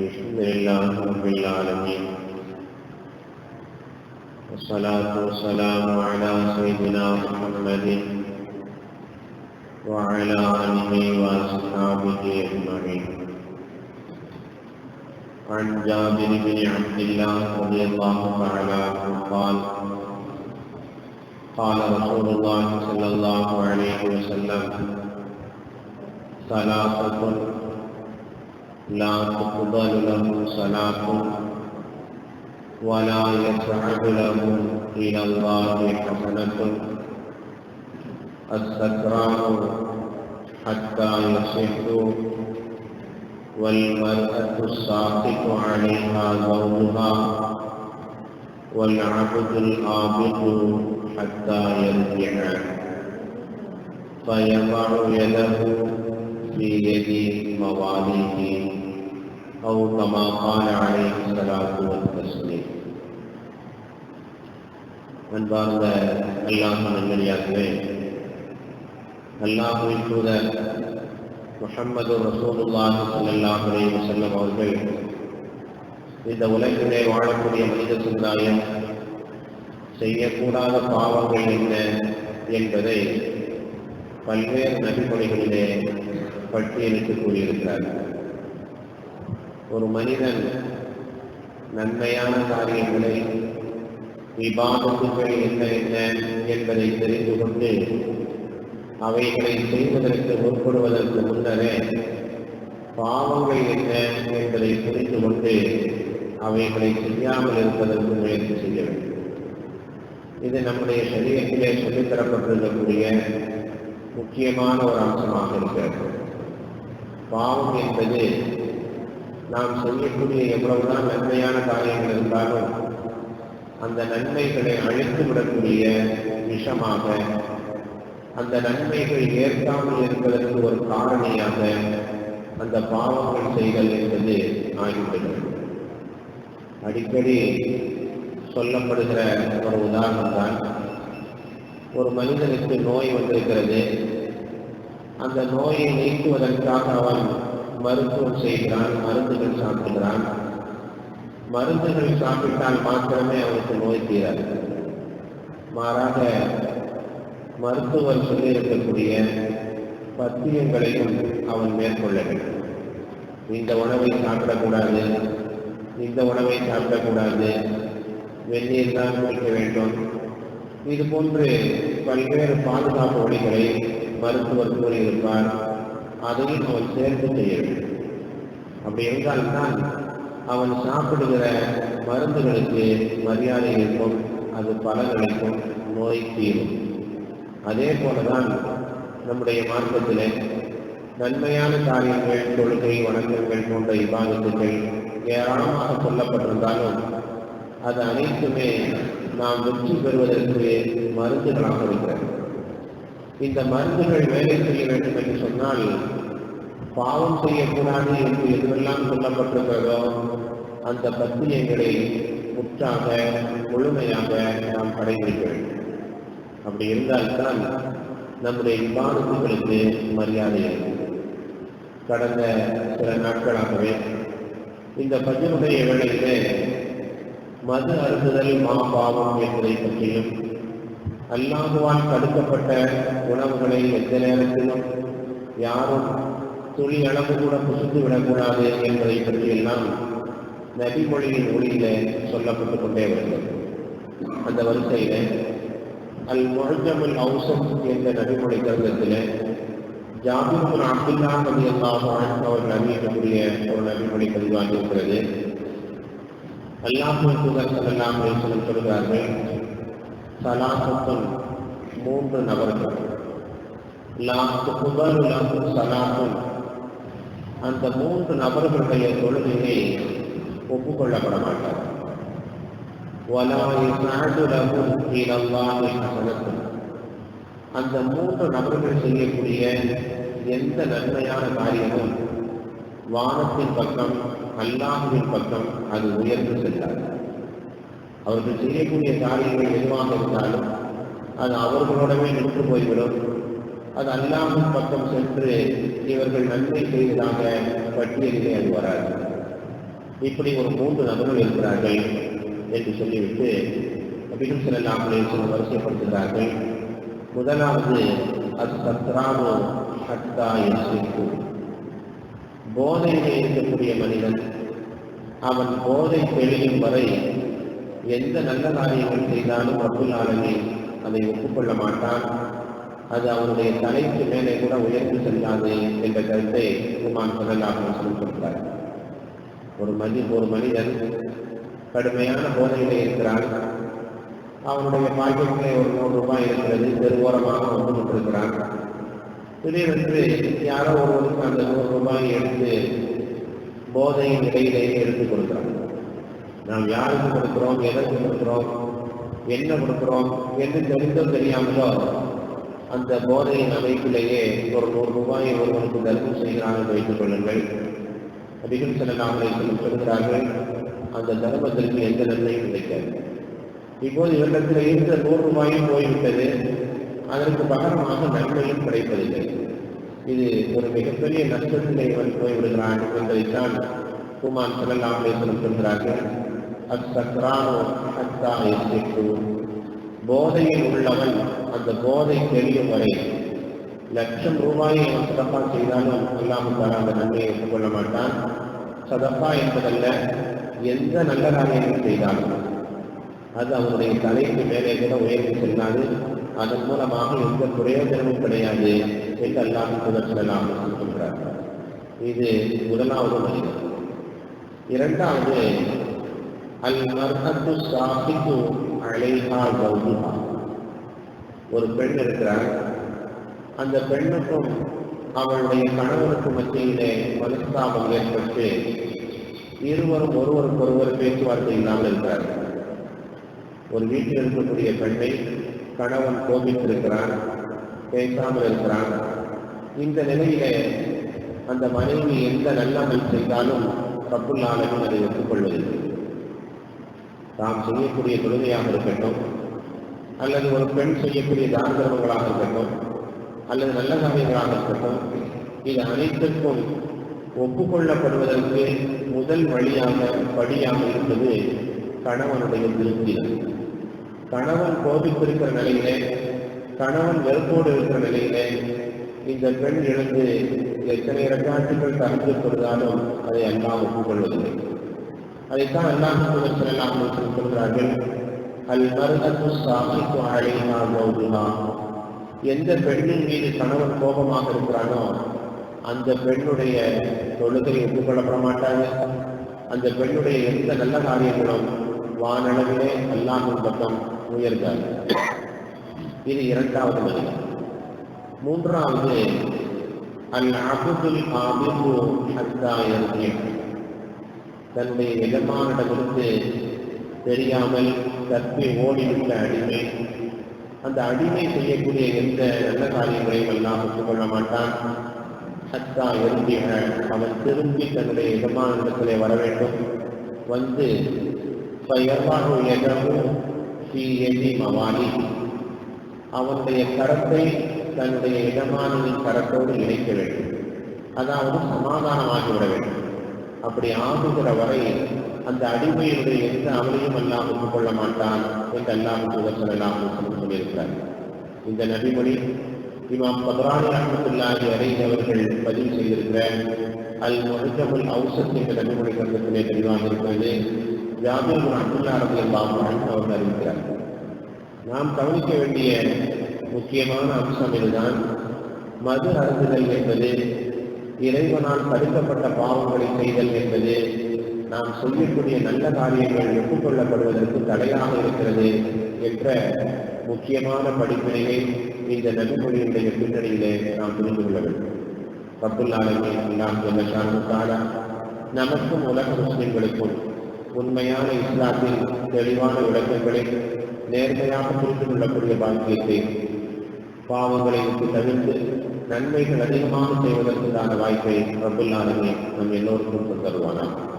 الحمد لله رب العالمين. والصلاة والسلام على سيدنا محمد وعلى آله وأصحابه أجمعين. عن جابر بن عبد الله رضي الله تعالى عنه قال قال رسول الله صلى الله عليه وسلم ثلاثة لا تقبل له صلاة ولا يسعد له إلى الله حسنة. السكران حتى يصح والمرأة الساقط عليها زوجها والعبد العابد حتى يرجع. فيضع يده في يد مواليه أو كما قال عليه الصلاة والتسليم அன்பார்ந்த அல்லாஹ் நல்லடியாகவே அல்லாஹுவின் தூதர் முஹம்மது ரசூலுல்லாஹி ஸல்லல்லாஹு அலைஹி வஸல்லம் அவர்கள் இந்த உலகிலே வாழக்கூடிய மனித சமுதாயம் செய்யக்கூடாத பாவங்கள் என்ன என்பதை பல்வேறு நபிமொழிகளிலே பட்டியலிட்டு கூறியிருக்கிறார். ஒரு மனிதன் நன்மையான காரியங்களை விவாதத்துகள் என்ன என்ன என்பதை தெரிந்து கொண்டு அவைகளை செய்வதற்கு முற்படுவதற்கு முன்னரே பாவங்கள் என்ன என்பதை புரிந்து கொண்டு அவைகளை செய்யாமல் இருப்பதற்கு முயற்சி செய்ய வேண்டும். இது நம்முடைய சரீரத்திலே சொல்லித்தரப்பட்டிருக்கக்கூடிய முக்கியமான ஒரு அம்சமாக இருக்கிறது. பாவம் என்பது நாம் செய்யக்கூடிய எவ்வளவுதான் நன்மையான காரியங்கள் இருந்தாலும் அந்த நன்மைகளை அழித்து விடக்கூடிய விஷமாக அந்த நன்மைகள் ஏற்காமல் இருப்பதற்கு ஒரு காரணியாக அந்த பாவங்கள் செய்தல் என்பது ஆகிவிடுகிறது. அடிக்கடி சொல்லப்படுகிற ஒரு உதாரணம் தான் ஒரு மனிதனுக்கு நோய் வந்திருக்கிறது. அந்த நோயை நீக்குவதற்காக அவன் மருத்துவம் செய்கிறான் மருந்துகள் சாப்பிடுகிறான். மருந்துகள் சாப்பிட்டால் மாத்திரமே அவனுக்கு நோய் தீராது. மாறாக மருத்துவர் சொல்லியிருக்கக்கூடிய பத்தியங்களையும் அவன் மேற்கொள்ள வேண்டும். இந்த உணவை சாப்பிடக்கூடாது இந்த உணவை சாப்பிடக்கூடாது வெந்நீர் தான் குடிக்க வேண்டும். இது போன்று பல்வேறு பாதுகாப்பு வழிகளை மருத்துவர் கூறியிருப்பார் அதையும் அவன் சேர்த்து செய்ய வேண்டும். அப்படி இருந்தால்தான் அவன் சாப்பிடுகிற மருந்துகளுக்கு மரியாதை இருக்கும் அது பலனளிக்கும் நோய் தீரும். அதே போலதான் நம்முடைய மார்க்கத்தில் நன்மையான காரியங்கள் கொள்கை வணக்கங்கள் போன்ற இபாதத்துகள் ஏராளமாக சொல்லப்பட்டிருந்தாலும் அது அனைத்துமே நாம் வெற்றி பெறுவதற்கு மருந்துகளாக இருக்கிறது. இந்த மருந்துகள் வேலை செய்ய வேண்டும் என்று சொன்னால் பாவம் செய்யக்கூடாது என்று எதுவெல்லாம் சொல்லப்பட்டிருக்கிறதோ அந்த பத்தியங்களை முற்றாக முழுமையாக நாம் கடைபிடிக்க வேண்டும் அப்படி இருந்தால்தான் நம்முடைய விவாதத்துகளுக்கு மரியாதை கடந்த சில நாட்களாகவே இந்த பஜனுடைய வேளையிலே மது அருந்துதல் மா பாவம் என்பதை பற்றியும் அல்லாஹுவால் தடுக்கப்பட்ட உணவுகளை எந்த நேரத்திலும் யாரும் துளி அளவு கூட புசுத்து விடக்கூடாது என்பதை பற்றியெல்லாம் நபிமொழியின் ஒளியில சொல்லப்பட்டு கொண்டே வருகிறது. அந்த வரிசையில அல் முழஜமுல் அவுசம் என்ற நபிமொழி கருதத்தில் ஜாபிர் அப்துல்லா நபி அல்லாஹ் அவர்கள் அறிவிக்கக்கூடிய ஒரு நபிமொழி பதிவாக இருக்கிறது அல்லாஹு தூதர் சல்லாம் சொல்கிறார்கள் சலாசத்தும் மூன்று நபர்கள். சலாத்தும் அந்த மூன்று நபர்களுடைய தொழுகையை ஒப்புக்கொள்ளப்பட மாட்டார் அந்த மூன்று நபர்கள் செய்யக்கூடிய எந்த நன்மையான காரியமும் வானத்தின் பக்கம் அல்லாஹுவின் பக்கம் அது உயர்ந்து செல்லாது. அவர்கள் செய்யக்கூடிய காரியங்கள் எதுவாக இருந்தாலும் அது அவர்களோடவே நின்று போய்விடும். அது அல்லாமல் பக்கம் சென்று இவர்கள் நன்மை செய்வதாக பட்டியலிலே அது வராது. இப்படி ஒரு மூன்று நபர்கள் இருக்கிறார்கள் என்று சொல்லிவிட்டு நபிகள் செல்லாம் சில வரிசைப்படுத்துகிறார்கள். முதலாவது அது அஸ்தத்ரானோ ஹத்தா என்று போதையிலே இருக்கக்கூடிய மனிதன் அவன் போதை தெளியும் வரை எந்த நல்ல காரியங்கள் செய்தாலும் ரப்புல் ஆலமி அதை ஒப்புக்கொள்ள மாட்டான். அது அவனுடைய தலைக்கு மேலே கூட உயர்ந்து செல்லாது என்ற கருத்தை பெருமான் சொல்லலாக சொல்லியிருக்கிறார் ஒரு மனி ஒரு மனிதன் கடுமையான போதையிலே இருக்கிறான். அவனுடைய பாக்கெட்டிலே ஒரு நூறு ரூபாய் இருக்கிறது தெருவோரமாக ஒன்று கொண்டிருக்கிறான் திடீரென்று யாரோ ஒருவருக்கு அந்த நூறு ரூபாயை எடுத்து போதையின் இடையிலேயே எடுத்துக் கொடுக்கிறான். நாம் யாருக்கு கொடுக்கிறோம்? எதற்கு கொடுக்கிறோம்? என்ன கொடுக்கிறோம்? என்று தெரிந்தோ தெரியாமலோ அந்த போதையின் அமைப்பிலேயே ஒரு நூறு ரூபாயை ஒருவனுக்கு தர்மம் செய்கிறான் வைத்துக் கொள்ளுங்கள். அதிகம் சில நாமளை சொல்கிறார்கள் அந்த தர்மத்திற்கு எந்த நன்மையும் கிடைக்காது. இப்போது இவரிடத்தில் இருந்த நூறு ரூபாயும் போய்விட்டது. அதற்கு பகரமாக நன்மையும் கிடைப்பதில்லை. இது ஒரு மிகப்பெரிய நஷ்டத்திலே இவன் போய்விடுகிறான் என்பதைத்தான் சில செல்லலாமலேஸ்வரம் சொல்கிறார்கள். அச்சக்ரானோ அத்தா எஸ்எட்டு போதையில் உள்ளவன் அந்த போதை தெரியும் வரை லட்சம் ரூபாயை அவன் சதப்பா செய்தாலும் அல்லாமல் தர அந்த நன்மையை ஒப்புக்கொள்ள மாட்டான். சதப்பா என்பதல்ல எந்த நல்ல காரியங்கள் செய்தாலும். அது அவனுடைய தலைக்கு மேலே கூட உயர்ந்து செல்லாது. அதன் மூலமாக எந்த பிரயோஜனமும் கிடையாது என்று அல்லாமல் புதற்றலாம் சொல்கிறார் இது முதலாவது மனிதன் இரண்டாவது அல் மர்ஹத்து சாபித்து அலைஹா ஒரு பெண் இருக்கிறார் அந்த பெண்ணுக்கும் அவளுடைய கணவனுக்கு மத்தியிலே மனஸ்தாபம் ஏற்பட்டு இருவரும் ஒருவருக்கொருவர் பேச்சுவார்த்தை இல்லாமல் இருக்கிறார்கள் ஒரு வீட்டில் இருக்கக்கூடிய பெண்ணை கணவன் கோபித்திருக்கிறான் பேசாமல் இருக்கிறான். இந்த நிலையிலே அந்த மனைவி எந்த நல்லமல் செய்தாலும் ரப்புல்லாலும் அதை ஒப்புக்கொள்வதில்லை. நாம் செய்யக்கூடிய தொழுகையாக இருக்கட்டும் அல்லது ஒரு பெண் செய்யக்கூடிய தான தர்மங்களாக இருக்கட்டும் அல்லது நல்ல காரியங்களாக இருக்கட்டும் இது அனைத்திற்கும் ஒப்புக்கொள்ளப்படுவதற்கு முதல் வழியாக படியாக இருப்பது கணவனுடைய திருப்தி கணவன் கோபித்திருக்கிற நிலையிலே கணவன் வெறுப்போடு இருக்கிற நிலையிலே இந்த பெண் எழுந்து எத்தனை ரக்காட்டுகள் தரந்து கொள்வதாலும் அதை எல்லாம் ஒப்புக்கொள்வதில்லை. அதைத்தான் அல்லாஹ் செல்லாம் சொல்கிறார்கள். அல் மருந்து சாமிக்கு அழைனா மௌதுனா எந்த பெண்ணின் மீது கணவன் கோபமாக இருக்கிறானோ அந்த பெண்ணுடைய தொழுகை ஒப்புக்கொள்ளப்பட மாட்டாங்க அந்த பெண்ணுடைய எந்த நல்ல காரியங்களும் வானளவிலே அல்லாமல் பக்கம் உயர்ந்தார் இது இரண்டாவது மனிதன் மூன்றாவது அல் அபுதுல் ஆபிபு ஹத்தா தன்னுடைய எஜமானிடமிருந்து தெரியாமல் தப்பி ஓடிவிட்ட அடிமை. அந்த அடிமை செய்யக்கூடிய எந்த நல்ல காரியங்களையும் எல்லாம் ஒத்துக்கொள்ள மாட்டான். சத்தா எழுந்திய அவன் திரும்பி தன்னுடைய எஜமானிடத்திலே வர வேண்டும். வந்து மவானி அவனுடைய கரத்தை தன்னுடைய இடமானின் கரத்தோடு இணைக்க வேண்டும். அதாவது சமாதானமாகிவிட வேண்டும். அப்படி ஆகுகிற வரை அந்த அடிமையுடைய எந்த அமலையும் எல்லாம் ஒப்புக்கொள்ள மாட்டான் என்று எல்லாம் சொல்லலாம் சொல்லியிருக்கிறார். இந்த நபிமொழி இமாம் பத்ரானி அஹமத்துல்லாஹி அறிந்தவர்கள் பதிவு செய்திருக்கிற அல் முஹஜமுல் அவுசத் என்ற நபிமொழி கருத்திலே தெளிவாக இருக்கிறது. ஜாபீர் அப்துல்லா ரபி அல்லாஹ் அவர்கள் அறிவிக்கிறார். நாம் கவனிக்க வேண்டிய முக்கியமான அம்சம் இதுதான். மது அருந்துதல் என்பது இறைவனால் தடுக்கப்பட்ட பாவங்களை செய்தல் என்பது நாம் செய்யக்கூடிய நல்ல காரியங்கள் ஒப்புக்கொள்ளப்படுவதற்கு தடையாக இருக்கிறது என்ற முக்கியமான படிப்பினையை இந்த நபிமொழியினுடைய பின்னணியிலே நாம் புரிந்து கொள்ள வேண்டும். ரப்புல்லாலுமே எல்லாம் சொல்லா நமக்கும் உலக முஸ்லிம்களுக்கும் உண்மையான இஸ்லாத்தில் தெளிவான விளக்கங்களை நேர்மையாக புரிந்து கொள்ளக்கூடிய பாக்கியத்தை பாவங்களை விட்டு தவிர்த்து நன்மைகள் அதிகமாக செய்வதற்குண்டான வாய்ப்பை ரப்புல்லாலுமே நம் எல்லோருக்கும் தருவானார்